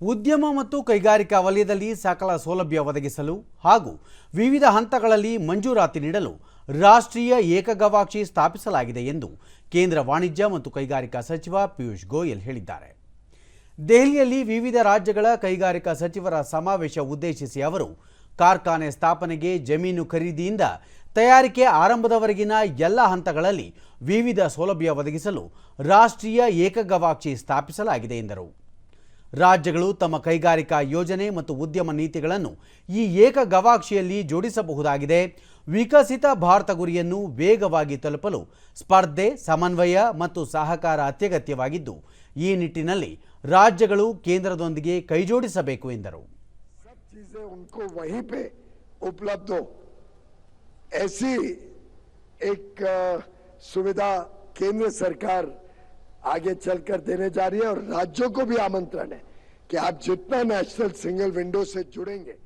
ಉದ್ಯಮ ಮತ್ತು ಕೈಗಾರಿಕಾ ವಲಯದಲ್ಲಿ ಸಕಲ ಸೌಲಭ್ಯ ಒದಗಿಸಲು ಹಾಗೂ ವಿವಿಧ ಹಂತಗಳಲ್ಲಿ ಮಂಜೂರಾತಿ ನೀಡಲು ರಾಷ್ಟ್ರೀಯ ಏಕಗವಾಕ್ಷಿ ಸ್ಥಾಪಿಸಲಾಗಿದೆ ಎಂದು ಕೇಂದ್ರ ವಾಣಿಜ್ಯ ಮತ್ತು ಕೈಗಾರಿಕಾ ಸಚಿವ ಪಿಯೂಷ್ ಗೋಯಲ್ ಹೇಳಿದ್ದಾರೆ. ದೆಹಲಿಯಲ್ಲಿ ವಿವಿಧ ರಾಜ್ಯಗಳ ಕೈಗಾರಿಕಾ ಸಚಿವರ ಸಮಾವೇಶ ಉದ್ದೇಶಿಸಿ ಅವರು ಕಾರ್ಖಾನೆ ಸ್ಥಾಪನೆಗೆ ಜಮೀನು ಖರೀದಿಯಿಂದ ತಯಾರಿಕೆ ಆರಂಭದವರೆಗಿನ ಎಲ್ಲ ಹಂತಗಳಲ್ಲಿ ವಿವಿಧ ಸೌಲಭ್ಯ ಒದಗಿಸಲು ರಾಷ್ಟ್ರೀಯ ಏಕಗವಾಕ್ಷಿ ಸ್ಥಾಪಿಸಲಾಗಿದೆ ಎಂದರು. ರಾಜ್ಯಗಳು ತಮ್ಮ ಕೈಗಾರಿಕಾ ಯೋಜನೆ ಮತ್ತು ಉದ್ಯಮ ನೀತಿಗಳನ್ನು ಈ ಏಕ ಗವಾಕ್ಷಿಯಲ್ಲಿ ಜೋಡಿಸಬಹುದಾಗಿದೆ. ವಿಕಸಿತ ಭಾರತ ಗುರಿಯನ್ನು ವೇಗವಾಗಿ ತಲುಪಲು ಸ್ಪರ್ಧೆ, ಸಮನ್ವಯ ಮತ್ತು ಸಹಕಾರ ಅತ್ಯಗತ್ಯವಾಗಿದ್ದು, ಈ ನಿಟ್ಟಿನಲ್ಲಿ ರಾಜ್ಯಗಳು ಕೇಂದ್ರದೊಂದಿಗೆ ಕೈಜೋಡಿಸಬೇಕು ಎಂದರು. ಸುವಿಧಾ ಕೇಂದ್ರ ಸರ್ಕಾರ आगे चलकर देने जा रही है और राज्यों को भी आमंत्रण है कि आप जितना नेशनल सिंगल विंडो से जुड़ेंगे